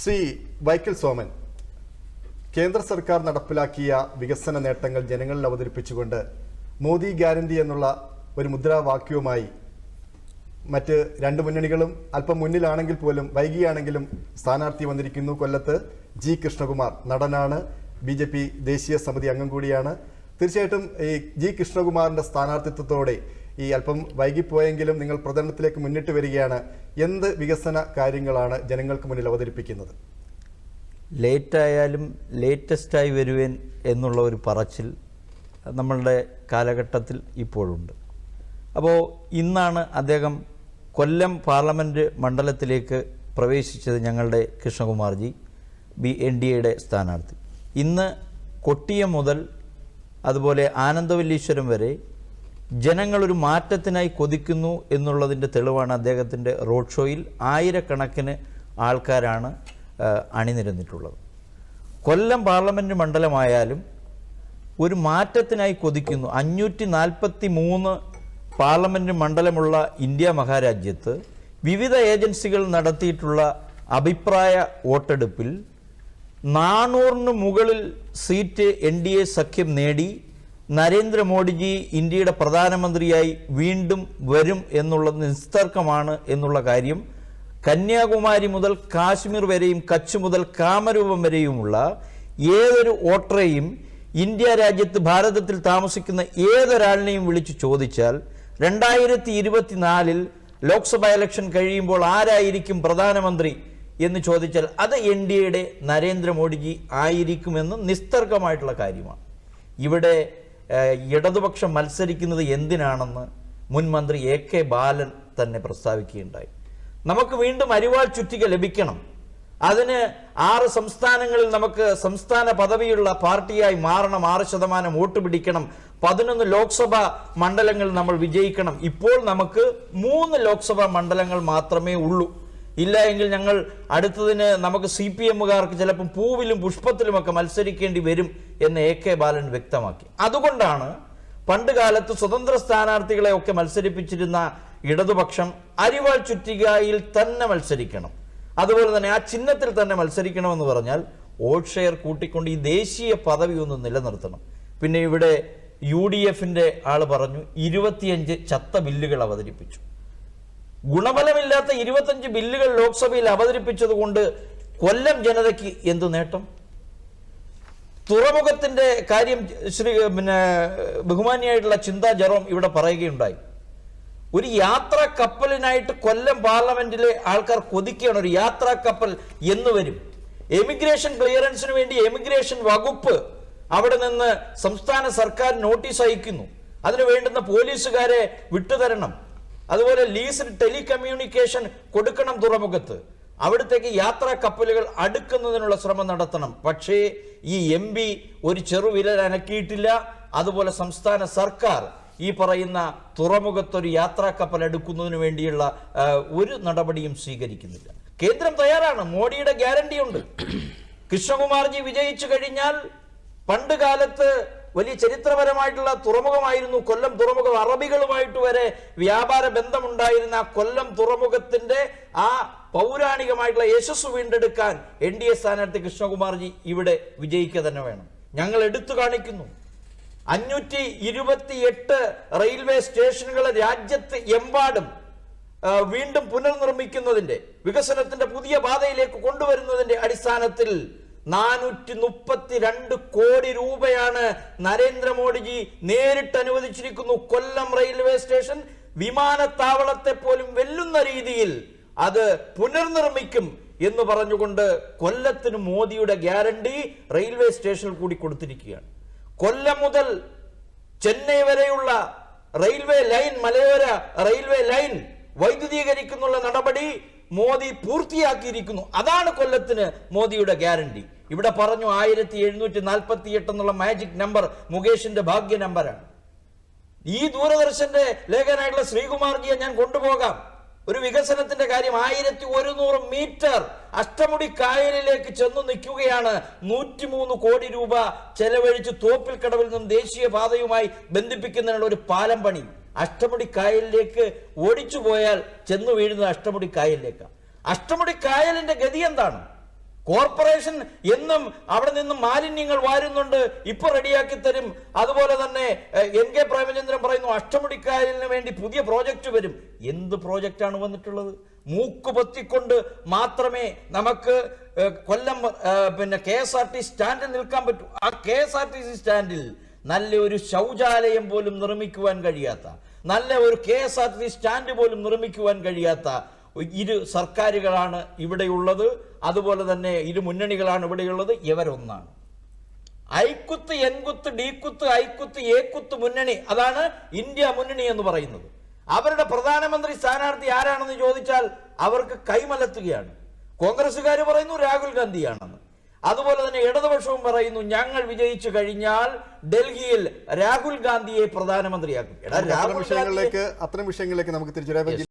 ശ്രീ വൈക്കൽ സോമൻ. കേന്ദ്ര സർക്കാർ നടപ്പിലാക്കിയ വികസന നേട്ടങ്ങൾ ജനങ്ങളിൽ അവതരിപ്പിച്ചുകൊണ്ട് മോദി ഗ്യാരണ്ടി എന്നുള്ള ഒരു മുദ്രാവാക്യവുമായി മറ്റ് രണ്ട് മുന്നണികളും അല്പം മുന്നിലാണെങ്കിൽ പോലും വൈകിയാണെങ്കിലും സ്ഥാനാർത്ഥി വന്നിരിക്കുന്നു കൊല്ലത്ത് ജി കൃഷ്ണകുമാർ. നടനാണ് ബി ജെ പി ദേശീയ സമിതി അംഗം കൂടിയാണ്. തീർച്ചയായിട്ടും ഈ ജി കൃഷ്ണകുമാറിന്റെ സ്ഥാനാർത്ഥിത്വത്തോടെ ഈ അല്പം വൈകിപ്പോയെങ്കിലും നിങ്ങൾ പ്രചരണത്തിലേക്ക് മുന്നിട്ട് വരികയാണ്. എന്ത് വികസന കാര്യങ്ങളാണ് ജനങ്ങൾക്ക് മുന്നിൽ അവതരിപ്പിക്കുന്നത്? ലേറ്റായാലും ലേറ്റസ്റ്റായി വരുവേൻ എന്നുള്ള ഒരു പറച്ചിൽ നമ്മളുടെ കാലഘട്ടത്തിൽ ഇപ്പോഴുണ്ട്. അപ്പോൾ ഇന്നാണ് അദ്ദേഹം കൊല്ലം പാർലമെന്റ് മണ്ഡലത്തിലേക്ക് പ്രവേശിച്ചത് ഞങ്ങളുടെ കൃഷ്ണകുമാർജി ബി എൻ ഡി എയുടെ സ്ഥാനാർത്ഥി. ഇന്ന് കൊട്ടിയം മുതൽ അതുപോലെ ആനന്ദവല്ലീശ്വരം വരെ ജനങ്ങളൊരു മാറ്റത്തിനായി കൊതിക്കുന്നു എന്നുള്ളതിന്റെ തെളിവാണ് അദ്ദേഹത്തിന്റെ റോഡ് ഷോയിൽ ആയിരക്കണക്കിന് ആൾക്കാരാണ് അണിനിരന്നിട്ടുള്ളത്. കൊല്ലം പാർലമെന്റ് മണ്ഡലമായാലും ഒരു മാറ്റത്തിനായി കൊതിക്കുന്നു. അഞ്ഞൂറ്റി നാൽപ്പത്തി മൂന്ന് പാർലമെന്റ് മണ്ഡലമുള്ള ഇന്ത്യ മഹാരാജ്യത്ത് വിവിധ ഏജൻസികൾ നടത്തിയിട്ടുള്ള അഭിപ്രായ വോട്ടെടുപ്പിൽ നാനൂറിന് മുകളിൽ സീറ്റ് എൻ ഡി എ സഖ്യം നേടി നരേന്ദ്രമോദിജി ഇന്ത്യയുടെ പ്രധാനമന്ത്രിയായി വീണ്ടും വരും എന്നുള്ളത് നിസ്തർക്കമാണ് എന്നുള്ള കാര്യം കന്യാകുമാരി മുതൽ കാശ്മീർ വരെയും കച്ച് മുതൽ കാമരൂപം വരെയുമുള്ള ഏതൊരു വോട്ടറെയും ഇന്ത്യ രാജ്യത്ത് ഭാരതത്തിൽ താമസിക്കുന്ന ഏതൊരാളിനെയും വിളിച്ചു ചോദിച്ചാൽ രണ്ടായിരത്തി ഇരുപത്തിനാലിൽ ലോക്സഭാ ഇലക്ഷൻ കഴിയുമ്പോൾ ആരായിരിക്കും പ്രധാനമന്ത്രി എന്ന് ചോദിച്ചാൽ അത് എൻ ഡി എയുടെ നരേന്ദ്രമോദിജി ആയിരിക്കുമെന്ന് നിസ്തർക്കമായിട്ടുള്ള കാര്യമാണ്. ഇവിടെ ഇടതുപക്ഷം മത്സരിക്കുന്നത് എന്തിനാണെന്ന് മുൻ മന്ത്രി എ കെ ബാലൻ തന്നെ പ്രസ്താവിക്കുകയുണ്ടായി. നമുക്ക് വീണ്ടും അരിവാൾ ചുറ്റിക ലഭിക്കണം. അതിന് ആറ് സംസ്ഥാനങ്ങളിൽ നമുക്ക് സംസ്ഥാന പദവിയുള്ള പാർട്ടിയായി മാറണം ആറ് ശതമാനം വോട്ട് പിടിക്കണം പതിനൊന്ന് ലോക്സഭാ മണ്ഡലങ്ങൾ നമ്മൾ വിജയിക്കണം. ഇപ്പോൾ നമുക്ക് മൂന്ന് ലോക്സഭാ മണ്ഡലങ്ങൾ മാത്രമേ ഉള്ളൂ. ഇല്ല എങ്കിൽ ഞങ്ങൾ അടുത്തതിന് നമുക്ക് സി പി എമ്മുകാർക്ക് ചിലപ്പം പൂവിലും പുഷ്പത്തിലുമൊക്കെ മത്സരിക്കേണ്ടി വരും എന്ന് എ കെ ബാലൻ വ്യക്തമാക്കി. അതുകൊണ്ടാണ് പണ്ട് കാലത്ത് സ്വതന്ത്ര സ്ഥാനാർത്ഥികളെ ഒക്കെ മത്സരിപ്പിച്ചിരുന്ന ഇടതുപക്ഷം അരിവാൾ ചുറ്റികയിൽ തന്നെ മത്സരിക്കണം. അതുപോലെ തന്നെ ആ ചിഹ്നത്തിൽ തന്നെ മത്സരിക്കണമെന്ന് പറഞ്ഞാൽ വോട്ട് ഷെയർ കൂട്ടിക്കൊണ്ട് ഈ ദേശീയ പദവി ഒന്ന് നിലനിർത്തണം. പിന്നെ ഇവിടെ യു ഡി എഫിന്റെ ആൾ പറഞ്ഞു ഇരുപത്തിയഞ്ച് ചത്ത ബില്ലുകൾ അവതരിപ്പിച്ചു. ഗുണഫലമില്ലാത്ത ഇരുപത്തഞ്ച് ബില്ലുകൾ ലോക്സഭയിൽ അവതരിപ്പിച്ചതുകൊണ്ട് കൊല്ലം ജനതയ്ക്ക് എന്തു നേട്ടം? തുറമുഖത്തിന്റെ കാര്യം ശ്രീ പിന്നെ ബഹുമാനിയായിട്ടുള്ള ചിന്താ ജെറോം ഇവിടെ പറയുകയുണ്ടായി. ഒരു യാത്രാ കപ്പലിനായിട്ട് കൊല്ലം പാർലമെന്റിലെ ആൾക്കാർ കൊതിക്കുകയാണ്. ഒരു യാത്രാ കപ്പൽ എന്ന് വരും. എമിഗ്രേഷൻ ക്ലിയറൻസിന് വേണ്ടി എമിഗ്രേഷൻ വകുപ്പ് അവിടെ നിന്ന് സംസ്ഥാന സർക്കാർ നോട്ടീസ് അയക്കുന്നു. അതിന് വേണ്ടുന്ന പോലീസുകാരെ വിട്ടുതരണം. അതുപോലെ ലീസിൽ ടെലികമ്മ്യൂണിക്കേഷൻ കൊടുക്കണം തുറമുഖത്ത്. അവിടത്തേക്ക് യാത്രാ കപ്പലുകൾ അടുക്കുന്നതിനുള്ള ശ്രമം നടത്തണം. പക്ഷേ ഈ എം പി ഒരു ചെറുവിരൽ അനക്കിയിട്ടില്ല. അതുപോലെ സംസ്ഥാന സർക്കാർ ഈ പറയുന്ന തുറമുഖത്തൊരു യാത്രാ കപ്പൽ എടുക്കുന്നതിന് വേണ്ടിയുള്ള ഒരു നടപടിയും സ്വീകരിക്കുന്നില്ല. കേന്ദ്രം തയ്യാറാണ്. മോഡിയുടെ ഗ്യാരണ്ടിയുണ്ട്. കൃഷ്ണകുമാർജി വിജയിച്ചു കഴിഞ്ഞാൽ പണ്ട് കാലത്ത് വലിയ ചരിത്രപരമായിട്ടുള്ള തുറമുഖമായിരുന്നു കൊല്ലം തുറമുഖം. അറബികളുമായിട്ട് വരെ വ്യാപാര ബന്ധമുണ്ടായിരുന്ന കൊല്ലം തുറമുഖത്തിന്റെ ആ പൗരാണികമായിട്ടുള്ള യശസ് വീണ്ടെടുക്കാൻ എൻ ഡി എ സ്ഥാനാർത്ഥി കൃഷ്ണകുമാർജി ഇവിടെ വിജയിക്കുക തന്നെ വേണം. ഞങ്ങൾ എടുത്തു കാണിക്കുന്നു. അഞ്ഞൂറ്റി ഇരുപത്തിയെട്ട് റെയിൽവേ സ്റ്റേഷനുകൾ രാജ്യത്ത് എമ്പാടും വീണ്ടും പുനർനിർമ്മിക്കുന്നതിന്റെ വികസനത്തിന്റെ പുതിയ പാതയിലേക്ക് കൊണ്ടുവരുന്നതിന്റെ അടിസ്ഥാനത്തിൽ നാനൂറ്റി മുപ്പത്തിരണ്ട് കോടി രൂപയാണ് നരേന്ദ്രമോദിജി നേരിട്ട് അനുവദിച്ചിരിക്കുന്നു കൊല്ലം റെയിൽവേ സ്റ്റേഷൻ വിമാനത്താവളത്തെ പോലും വെല്ലുന്ന രീതിയിൽ അത് പുനർനിർമ്മിക്കും എന്ന് പറഞ്ഞുകൊണ്ട് കൊല്ലത്തിന് മോദിയുടെ ഗ്യാരണ്ടി റെയിൽവേ സ്റ്റേഷനിൽ കൂടി കൊടുത്തിരിക്കുകയാണ്. കൊല്ലം മുതൽ ചെന്നൈ വരെയുള്ള റെയിൽവേ ലൈൻ മലയോര റെയിൽവേ ലൈൻ വൈദ്യുതീകരിക്കുന്നുള്ള നടപടി മോദി പൂർത്തിയാക്കിയിരിക്കുന്നു. അതാണ് കൊല്ലത്തിന് മോദിയുടെ ഗ്യാരണ്ടി. ഇവിടെ പറഞ്ഞു ആയിരത്തി എഴുന്നൂറ്റി നാൽപ്പത്തി എട്ട് എന്നുള്ള മാജിക് നമ്പർ മുകേഷിന്റെ ഭാഗ്യ നമ്പറാണ് ഈ ദൂരദർശന്റെ ലേഖനായിട്ടുള്ള ശ്രീകുമാർജിയെ ഞാൻ കൊണ്ടുപോകാം. ഒരു വികസനത്തിന്റെ കാര്യം ആയിരത്തി ഒരുന്നൂറ് മീറ്റർ അഷ്ടമുടി കായലിലേക്ക് ചെന്നു നിൽക്കുകയാണ്. നൂറ്റിമൂന്ന് കോടി രൂപ ചെലവഴിച്ച് തോപ്പിൽ കടവിൽ നിന്നും ദേശീയ പാതയുമായി ബന്ധിപ്പിക്കുന്നതിനുള്ള ഒരു പാലം പണി. അഷ്ടമുടി കായലിലേക്ക് ഓടിച്ചു പോയാൽ ചെന്നു വീഴുന്നത് അഷ്ടമുടി കായലിലേക്കാണ്. അഷ്ടമുടി കായലിന്റെ ഗതി എന്താണ്? കോർപ്പറേഷൻ എന്നും അവിടെ നിന്നും മാലിന്യങ്ങൾ വാരുന്നുണ്ട് ഇപ്പൊ റെഡിയാക്കി തരും. അതുപോലെ തന്നെ എൻ കെ പ്രേമചന്ദ്രൻ പറയുന്നു അഷ്ടമുടിക്കായലിന് വേണ്ടി പുതിയ പ്രോജക്റ്റ് വരും. എന്ത് പ്രോജക്റ്റാണ് വന്നിട്ടുള്ളത്? മൂക്ക് പൊത്തിക്കൊണ്ട് മാത്രമേ നമുക്ക് കൊല്ലം പിന്നെ കെ എസ് ആർ ടി സ്റ്റാൻഡിൽ നിൽക്കാൻ പറ്റൂ. ആ K S R T C സ്റ്റാൻഡിൽ നല്ലൊരു ശൗചാലയം പോലും നിർമ്മിക്കുവാൻ കഴിയാത്ത നല്ല ഒരു K S R T stand പോലും നിർമ്മിക്കുവാൻ കഴിയാത്ത ഇരു സർക്കാരുകളാണ് ഇവിടെയുള്ളത്. അതുപോലെ തന്നെ ഇരു മുന്നണികളാണ് ഇവിടെയുള്ളത്. ഇവരൊന്നാണ്. ഐക്കുത്ത് എൻകുത്ത് ഡീക്കുത്ത് ഐക്കുത്ത് ഏക്കുത്ത് മുന്നണി. അതാണ് ഇന്ത്യ മുന്നണി എന്ന് പറയുന്നത്. അവരുടെ പ്രധാനമന്ത്രി സ്ഥാനാർത്ഥി ആരാണെന്ന് ചോദിച്ചാൽ അവർക്ക് കൈമലത്തുകയാണ്. കോൺഗ്രസ്സുകാർ പറയുന്നു രാഹുൽ ഗാന്ധിയാണെന്ന്. അതുപോലെ തന്നെ ഇടതുപക്ഷവും പറയുന്നു ഞങ്ങൾ വിജയിച്ചു കഴിഞ്ഞാൽ ഡൽഹിയിൽ രാഹുൽ ഗാന്ധിയെ പ്രധാനമന്ത്രിയാക്കും. അത്തരം വിഷയങ്ങളിലേക്ക് നമുക്ക് തിരിച്ചു